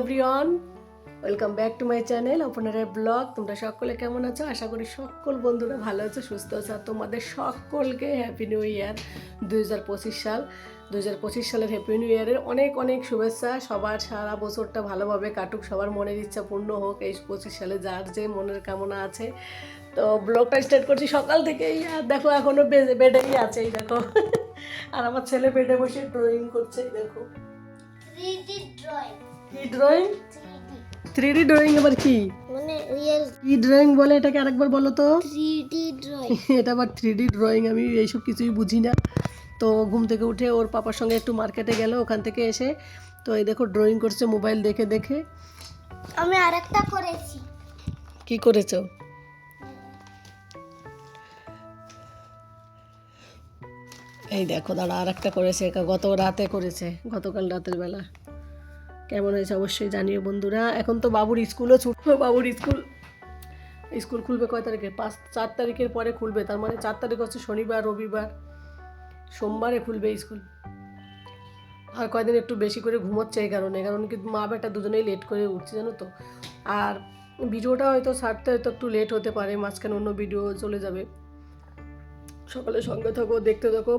Everyone welcome back to my channel আপনারা blog তোমরা সকলে কেমন আছো? আশা করি সকল বন্ধুরা ভালো আছো, সুস্থ আছো, আর তোমাদের সকলকে হ্যাপি নিউ ইয়ার দুই হাজার পঁচিশ সাল। দুই হাজার পঁচিশ সালের হ্যাপি নিউ ইয়ারের অনেক অনেক শুভেচ্ছা। সবার, সারা বছরটা ভালোভাবে কাটুক, সবার মনের ইচ্ছা পূর্ণ হোক, এই পঁচিশ সালে যার যে মনের কামনা আছে। তো ব্লগটা স্টার্ট করছি সকাল থেকেই, আর দেখো এখনও বেজে, বেডেই আছে, এই দেখো। আর আমার ছেলে বেডে বসে ড্রয়িং করছে দেখো। 3D drawing. কি drawing 3D. Three D drawing আবার কি? মানে রিয়েল কি ড্রয়িং বলে এটাকে আরেকবার বলো তো? 3D drawing. এটা আবার থ্রি ডি ড্রয়িং আমি এইসব কিছুই বুঝি না। তো ঘুম থেকে উঠে ওর পাপার সঙ্গে একটু মার্কেটে গেল ওখান থেকে এসে। তো এই দেখো ড্রয়িং করছে মোবাইল দেখে দেখে। আমি আরেকটা করেছি। কি করেছ? এই দেখো দাঁড়া আর একটা করেছে গত রাতে করেছে গতকাল রাতের বেলা। কেমন হয়েছে অবশ্যই জানিও বন্ধুরা। এখন তো বাবুর স্কুলও ছুটবে বাবুর স্কুল স্কুল খুলবে কয় তারিখে? পাঁচ চার তারিখের পরে খুলবে, তার মানে চার তারিখ হচ্ছে শনিবার, রবিবার। সোমবারে খুলবে স্কুল। আর কয়দিন একটু বেশি করে ঘুমোচ্ছে এই কারণে, কারণ কি মা বেটা দুজনেই লেট করে উঠছে, জানো তো। আর ভিডিওটা হয়তো ছাড়তে হয়তো একটু লেট হতে পারে, মাঝখানে অন্য ভিডিও চলে যাবে। সকালে সঙ্গে থাকো, দেখতে থাকো।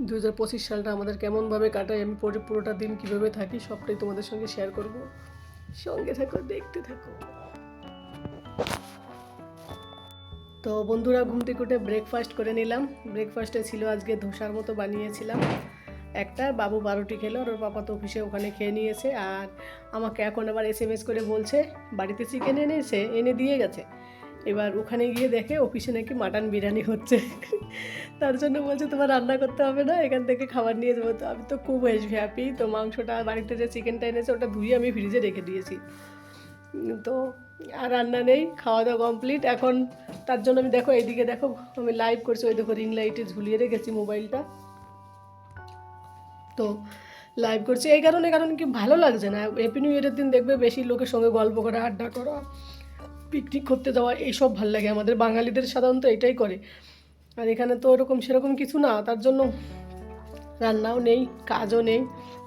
দু হাজার পঁচিশ সালটা আমাদের কেমনভাবে কাটায়, আমি পরে পুরোটা দিন কীভাবে থাকি, সবটাই তোমাদের সঙ্গে শেয়ার করব। সঙ্গে থাকো, দেখতে থাকো। তো বন্ধুরা, ঘুম থেকে উঠে ব্রেকফাস্ট করে নিলাম। ব্রেকফাস্টে ছিল আজকে ধোসার মতো বানিয়েছিলাম। একটা, বাবু বারোটি খেলো, আর ওর পাপা তো অফিসে ওখানে খেয়ে নিয়েছে। আর আমাকে এখন আবার এস এম এস করে বলছে, বাড়িতে চিকেন এনেছে, এনে দিয়ে গেছে। এবার ওখানে গিয়ে দেখে অফিসে নাকি মাটন বিরিয়ানি হচ্ছে। তার জন্য বলছে, তোমার রান্না করতে হবে না, এখান থেকে খাবার নিয়ে যাব। তো আমি তো খুব হ্যাপি তো মাংসটা বাড়িতে যে চিকেনটা এনেছে, ওটা ধুয়ে আমি ফ্রিজে রেখে দিয়েছি। তো আর রান্না নেই, খাওয়া দাওয়া কমপ্লিট এখন তার জন্য আমি দেখো, এইদিকে দেখো, আমি লাইভ করছি, ওই দেখো রিং লাইটে ঝুলিয়ে রেখেছি মোবাইলটা তো লাইভ করছি। এই কারণে, কারণ কি ভালো লাগছে না। হ্যাপি নিউ ইয়ারের দিন দেখবে, বেশি লোকের সঙ্গে গল্প করা, আড্ডা করা। পিকনিক করতে যাওয়া, এইসব ভালো লাগে। আমাদের বাঙালিদের সাধারণত এটাই করে। আর এখানে তো ওরকম সেরকম কিছু না, তার জন্য রান্নাও নেই, কাজও নেই।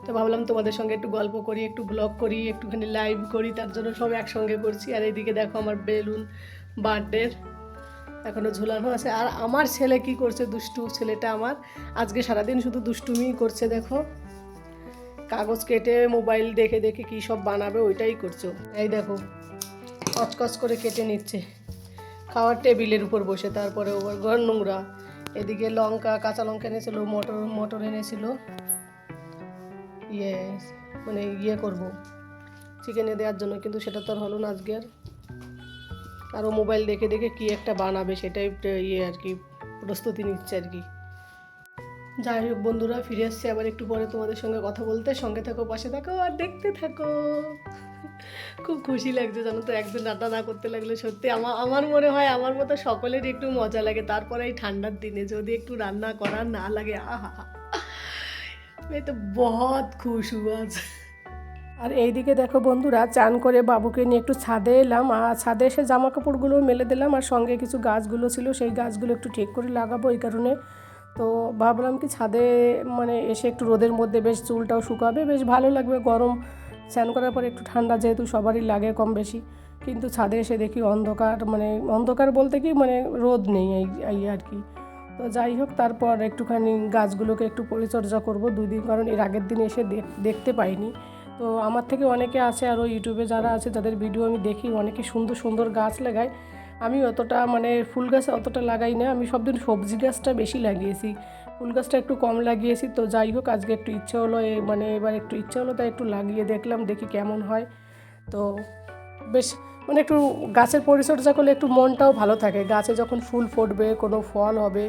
তো ভাবলাম তোমাদের সঙ্গে একটু গল্প করি, একটু ব্লগ করি, একটুখানি লাইভ করি, তার জন্য সব একসঙ্গে করছি। আর এইদিকে দেখো আমার বেলুন বার্থডের এখনও ঝুলানো আছে। আর আমার ছেলে কি করছে, দুষ্টু ছেলেটা আমার, আজকে সারাদিন শুধু দুষ্টুমিই করছে, দেখো। কাগজ কেটে মোবাইল দেখে দেখে কী সব বানাবে, ওইটাই করছ এই দেখো কচকচ করে কেটে নিচ্ছে। খাওয়ার টেবিলের উপর বসে, তারপরে ওর ঘর নোংরা। এদিকে লঙ্কা, কাঁচা লঙ্কা এনেছিল, মটর মটর এনেছিল। ইয়ে মানে ইয়ে করব চিকেনে দেওয়ার জন্য, কিন্তু সেটা তো আর হলো না আজকে আর। আরও মোবাইল দেখে দেখে কি একটা বানাবে সেটাই ইয়ে আর কি, প্রস্তুতি নিচ্ছে আর কি। যাই হোক বন্ধুরা, ফিরে এসছে আবার একটু পরে তোমাদের সঙ্গে কথা বলতে। সঙ্গে থাকো, পাশে থাকো, আর দেখতে থাকো। খুব খুশি লাগছে জানো তো, একদিন রান্না না করতে লাগলে সত্যি আমার আমার মনে হয় আমার মতো সকলের একটু মজা লাগে। তারপরে এই ঠান্ডার দিনে যদি একটু রান্না করার না লাগে, আহা মে তো বহুত খুশ আজ আর এইদিকে দেখো বন্ধুরা, চান করে বাবুকে নিয়ে একটু ছাদে এলাম, আর ছাদে এসে জামা কাপড়গুলো মেলে দিলাম, আর সঙ্গে কিছু গাছগুলো ছিল, সেই গাছগুলো একটু ঠিক করে লাগাবো এই কারণে। তো ভাবলাম কি ছাদে মানে এসে একটু রোদের মধ্যে বেশ চুলটাও শুকাবে, বেশ ভালো লাগবে গরম স্নান করার পর একটু ঠান্ডা, যেহেতু সবারই লাগে কম বেশি। কিন্তু ছাদে এসে দেখি অন্ধকার মানে অন্ধকার বলতে কি মানে রোদ নেই এই আর কি। তো যাই হোক, তারপর একটুখানি গাছগুলোকে একটু পরিচর্যা করব দুই দিন, কারণ এর আগের দিন এসে দেখ- দেখতে পাইনি। তো আমার থেকে অনেকে আছে আরও ইউটিউবে যারা আছে, যাদের ভিডিও আমি দেখি, অনেকে সুন্দর সুন্দর গাছ লাগায়। আমি অতটা মানে ফুল গাছ অতটা লাগাই না, আমি সব দিন সবজি গাছটা বেশি লাগিয়েছি। ফুল গাছটা একটু কম লাগিয়েছি, তো যাই হোক আজকে একটু ইচ্ছে হলো মানে এবার একটু ইচ্ছে হলো তাই একটু লাগিয়ে দেখলাম, দেখি কেমন হয়। তো বেশ মানে একটু গাছের পরিচর্যা করলে একটু মনটাও ভালো থাকে। গাছে যখন ফুল ফুটবে, কোনো ফল হবে,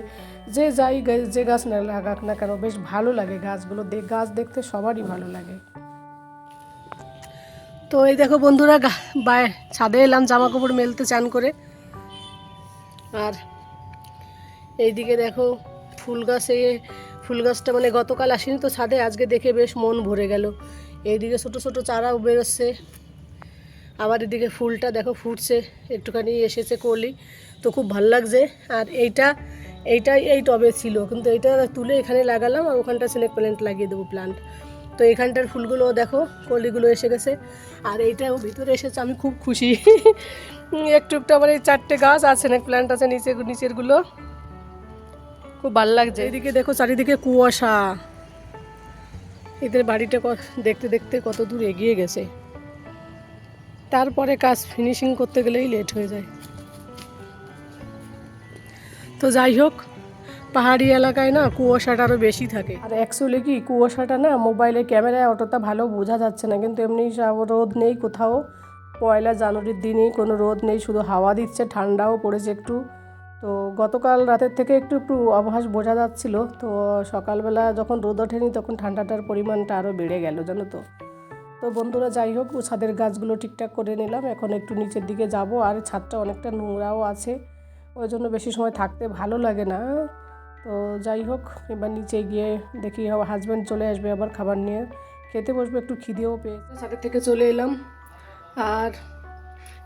যে যাই যে গাছ না লাগাক না কেন, বেশ ভালো লাগে গাছগুলো দেখ গাছ দেখতে সবারই ভালো লাগে। তো এই দেখো বন্ধুরা বায়, ছাদে এলাম জামা কাপড় মেলতে চান করে। আর এইদিকে দেখো ফুল গাছে ফুল গাছটা মানে গতকাল আসেনি তো ছাদে, আজকে দেখে বেশ মন ভরে গেল। এইদিকে ছোটো ছোটো চারাও বেরোচ্ছে। আবার এদিকে ফুলটা দেখো ফুটছে, একটুখানি এসেছে কলি, তো খুব ভালো লাগছে। আর এইটা এইটাই এই টবে ছিল, কিন্তু এইটা তুলে এখানে লাগালাম আর ওখানটা স্নেক প্ল্যান্ট লাগিয়ে দেবো প্ল্যান্ট তো এখানটার ফুলগুলো দেখো, কলিগুলো এসে গেছে। আর এইটাও ভিতরে এসেছে, আমি খুব খুশি। একটু একটু আবার এই চারটে গাছ আছে স্নেক প্ল্যান্ট আছে, নিচে, নিচেরগুলো। খুব ভালো লাগছে। এদিকে দেখো চারিদিকে কুয়াশা। এদের বাড়িটা ক- দেখতে দেখতে কত দূর এগিয়ে গেছে। তারপরে কাজ ফিনিশিং করতে গেলেই লেট হয়ে যায়। তো যাই হোক পাহাড়ি এলাকায় না কুয়াশাটা আরও বেশি থাকে। আর অ্যাকচুয়ালি কি কুয়াশাটা না মোবাইলে ক্যামেরায় অতটা ভালো বোঝা যাচ্ছে না। কিন্তু এমনি সব রোদ নেই কোথাও। পয়লা জানুয়ারির দিনই কোনো রোদ নেই শুধু হাওয়া দিচ্ছে ঠান্ডাও পড়েছে একটু। তো গতকাল রাতের থেকে একটু একটু আভাস বোঝা যাচ্ছিল। তো সকালবেলা যখন রোদ ওঠেনি, তখন ঠান্ডাটার পরিমাণটা আরও বেড়ে গেল, জানো তো। তো বন্ধুরা, যাই হোক, ছাদের গাছগুলো ঠিকঠাক করে নিলাম। এখন একটু নিচের দিকে যাব, আর ছাদটা অনেকটা নোংরাও আছে। ওই জন্য বেশি সময় থাকতে ভালো লাগে না। তো যাই হোক, এবার নিচে গিয়ে দেখি হাজব্যান্ড চলে আসবে আবার খাবার নিয়ে। খেতে বসবে, একটু খিদেও পেয়েছে। ছাদের থেকে চলে এলাম। আর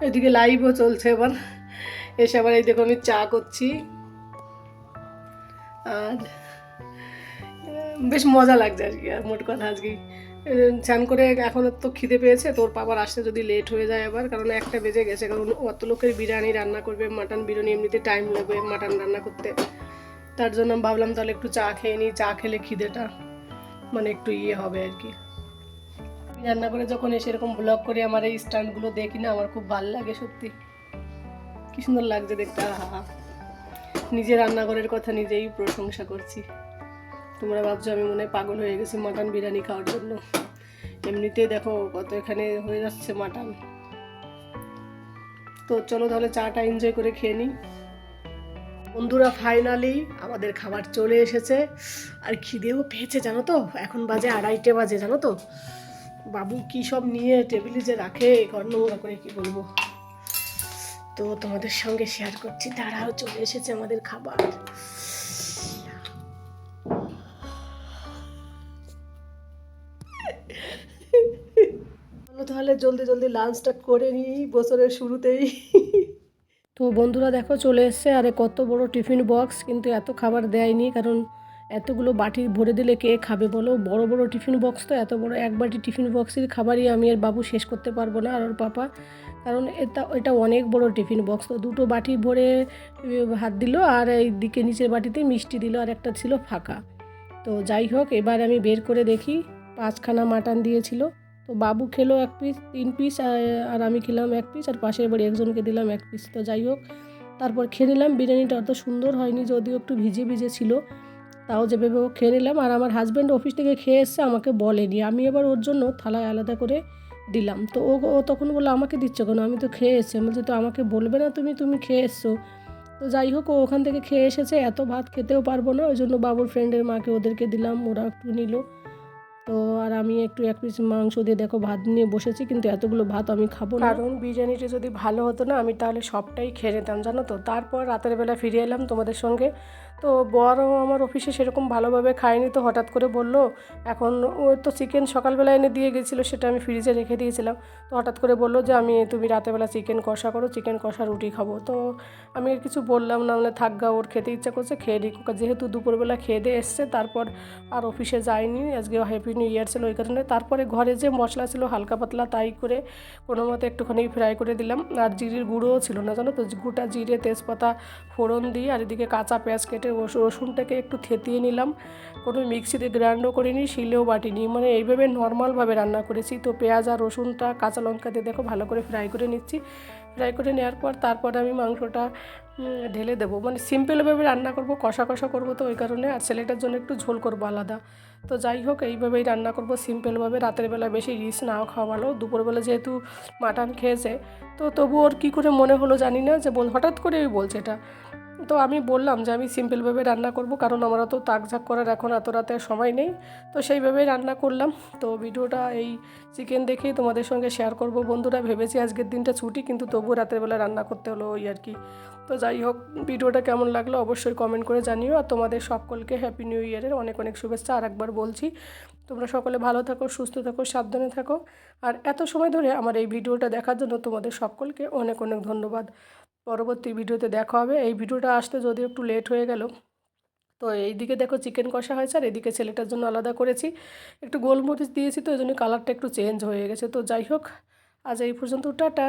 এদিকে লাইভও চলছে এবার। এসে আবার এই দেখো আমি চা করছি। আর বেশ মজা লাগছে আর কি আর মোট কথা আজকে। চান করে এখন তো খিদে পেয়েছে তোর পাপার আসতে যদি লেট হয়ে যায় আবার, কারণ একটা বেজে গেছে, কারণ অত লোকের বিরিয়ানি রান্না করবে মাটন বিরিয়ানি এমনিতে টাইম লাগবে মাটন রান্না করতে। তার জন্য ভাবলাম তাহলে একটু চা খেয়ে নিই, চা খেলে খিদেটা মানে একটু ইয়ে হবে আর কি। রান্না করে যখন এসে এরকম ব্লগ করে আমার এই স্ট্যান্ডগুলো দেখি না, আমার খুব ভালো লাগে সত্যি। কি সুন্দর লাগছে দেখতে। আহা নিজে রান্নাঘরের কথা নিজেই প্রশংসা করছি। তোমরা ভাবছ আমি মনে হয় পাগল হয়ে গেছি মাটন বিরিয়ানি খাওয়ার জন্য। এমনিতেই দেখো কত এখানে হয়ে যাচ্ছে মাটন। তো চলো তাহলে চাটা এনজয় করে খেয়ে নিই। বন্ধুরা ফাইনালি আমাদের খাবার চলে এসেছে। আর খিদেও পেয়েছে, জানো তো? এখন বাজে আড়াইটে বাজে, জানো তো? বাবু কি সব নিয়ে টেবিলে যে রাখে নোংরা করে কি বলব? তো তোমাদের সঙ্গে শেয়ার করছি। তারাও চলে এসেছে আমাদের খাবার। তাহলে জলদি জলদি লাঞ্চটা করে নিই বছরের শুরুতেই। তো বন্ধুরা দেখো চলে এসছে আরে কত বড় টিফিন বক্স কিন্তু এত খাবার দেয়নি কারণ এতগুলো বাটি ভরে দিলে কে খাবে বলো? বড় বড় টিফিন বক্স তো, এত বড় এক বাটি টিফিন বক্সের খাবারই আমি আর বাবু শেষ করতে পারব না আর ওর পাপা। কারণ এটা এটা অনেক বড় টিফিন বক্স তো, দুটো বাটি ভরে ভাত দিল আর এই দিকে নিচের বাটিতে মিষ্টি দিল আর একটা ছিল ফাঁকা। তো যাই হোক, এবার আমি বের করে দেখি, পাঁচখানা মাটন দিয়েছিল। তো বাবু খেলো এক পিস, তিন পিস আর আমি খেলাম এক পিস, আর পাশের বাড়ি একজনকে দিলাম এক পিস। তো যাই হোক, তারপর খেয়ে নিলাম। বিরিয়ানিটা অত সুন্দর হয়নি, যদিও একটু ভিজে ভিজে ছিল। তাও যেভাবে ও খেয়ে নিলাম, আর আমার হাজব্যান্ড অফিস থেকে খেয়ে এসছে, আমাকে বলেনি। আমি এবার ওর জন্য থালায় আলাদা করে দিলাম। তো ও ও তখন বলল, আমাকে দিচ্ছ কেন? আমি তো খেয়ে এসছি। বলছে, তো আমাকে বলবে না তুমি? তুমি খেয়ে এসছো। তো যাই হোক, ও ওখান থেকে খেয়ে এসেছে। এত ভাত খেতেও পারব না, ওই জন্য বাবুর ফ্রেন্ডের মাকে ওদেরকে দিলাম, ওরা একটু নিল। তো আর আমি একটু এক পিস মাংস দিয়ে দেখো, ভাত নিয়ে বসেছি, কিন্তু এতগুলো ভাত আমি খাব না। কারণ বিরিয়ানিটা যদি ভালো হতো না, আমি তাহলে সবটাই খেয়ে নিতাম, জানো তো? তারপর রাতের বেলা ফিরে এলাম তোমাদের সঙ্গে। তো বড়ও আমার অফিসে সেরকম ভালোভাবে খায়নি তো হঠাৎ করে বলল, এখন ও তো চিকেন সকালবেলা এনে দিয়ে গেছিল, সেটা আমি ফ্রিজে রেখে দিয়েছিলাম। তো হঠাৎ করে বলল যে, আমি, তুমি রাতেরবেলা চিকেন কষা করো, চিকেন কষা রুটি খাব। তো আমি আর কিছু বললাম না মানে থাক গা, ওর খেতে ইচ্ছা করছে, খেয়ে দিই যেহেতু দুপুরবেলা খেয়ে দিয়ে এসছে, তারপর আর অফিসে যায়নি, আজকে হ্যাপি নিউ ইয়ার ছিল ওই কারণে। তারপরে ঘরে যে মশলা ছিল হালকা পাতলা, তাই করে কোনো মতে একটুখানি ফ্রাই করে দিলাম। আর জিরির গুঁড়োও ছিল না, জানো তো, গোটা জিরে, তেজপাতা, ফোড়ন দিয়ে, আর এদিকে কাঁচা পেঁয়াজ কেটে রস- রসুনটাকে একটু থেতিয়ে নিলাম। কোনো মিক্সিতে গ্রাইন্ডও করিনি শিলেও বাটিনি। মানে এইভাবে নর্মালভাবে রান্না করেছি। তো পেঁয়াজ আর রসুনটা কাঁচা লঙ্কা দিয়ে দেখো ভালো করে ফ্রাই করে নিচ্ছি। ফ্রাই করে নেওয়ার পর তারপরে আমি মাংসটা ঢেলে দেবো। মানে সিম্পলভাবে রান্না করব, কষা কষা করব তো ওই কারণে। আর ছেলেটার জন্য একটু ঝোল করব আলাদা। তো যাই হোক, এইভাবেই রান্না করব সিম্পলভাবে। রাতের বেলা বেশি রিচ নাও খাওয়া ভালো। দুপুরবেলা যেহেতু মাটন খেয়েছে, তো তবু ওর কী করে মনে হলো জানি না, যে বল হঠাৎ করেই বলছে এটা। তো আমি বললাম যে আমি সিম্পলভাবে রান্না করব, কারণ আমার তো তাকঝাক করার এখন এত রাতে সময় নেই। তো সেইভাবেই রান্না করলাম। তো ভিডিওটা এই চিকেন দেখেই তোমাদের সঙ্গে শেয়ার করব। বন্ধুরা, ভেবেছি আজকের দিনটা ছুটি, কিন্তু তবুও রাতের বেলা রান্না করতে হলো ওই আর কি। তো যাই হোক, ভিডিওটা কেমন লাগল অবশ্যই কমেন্ট করে জানিও। আর তোমাদের সকলকে হ্যাপি নিউ ইয়ারের অনেক অনেক শুভেচ্ছা। আর একবার বলছি, তোমরা সকলে ভালো থাকো, সুস্থ থাকো, সাবধানে থাকো। আর এত সময় ধরে আমার এই ভিডিওটা দেখার জন্য তোমাদের সকলকে অনেক অনেক ধন্যবাদ। পরবর্তী ভিডিওতে দেখা হবে। এই ভিডিওটা আসতে যদি একটু লেট হয়ে গেল, তো এইদিকে দেখো চিকেন কষা হয়েছে আর এদিকে ছেলেটার জন্য আলাদা করেছি। একটু গোলমরিচ দিয়েছি তো এই জন্য কালারটা একটু চেঞ্জ হয়ে গেছে। তো যাই হোক, আজ এই পর্যন্ত, টাটা।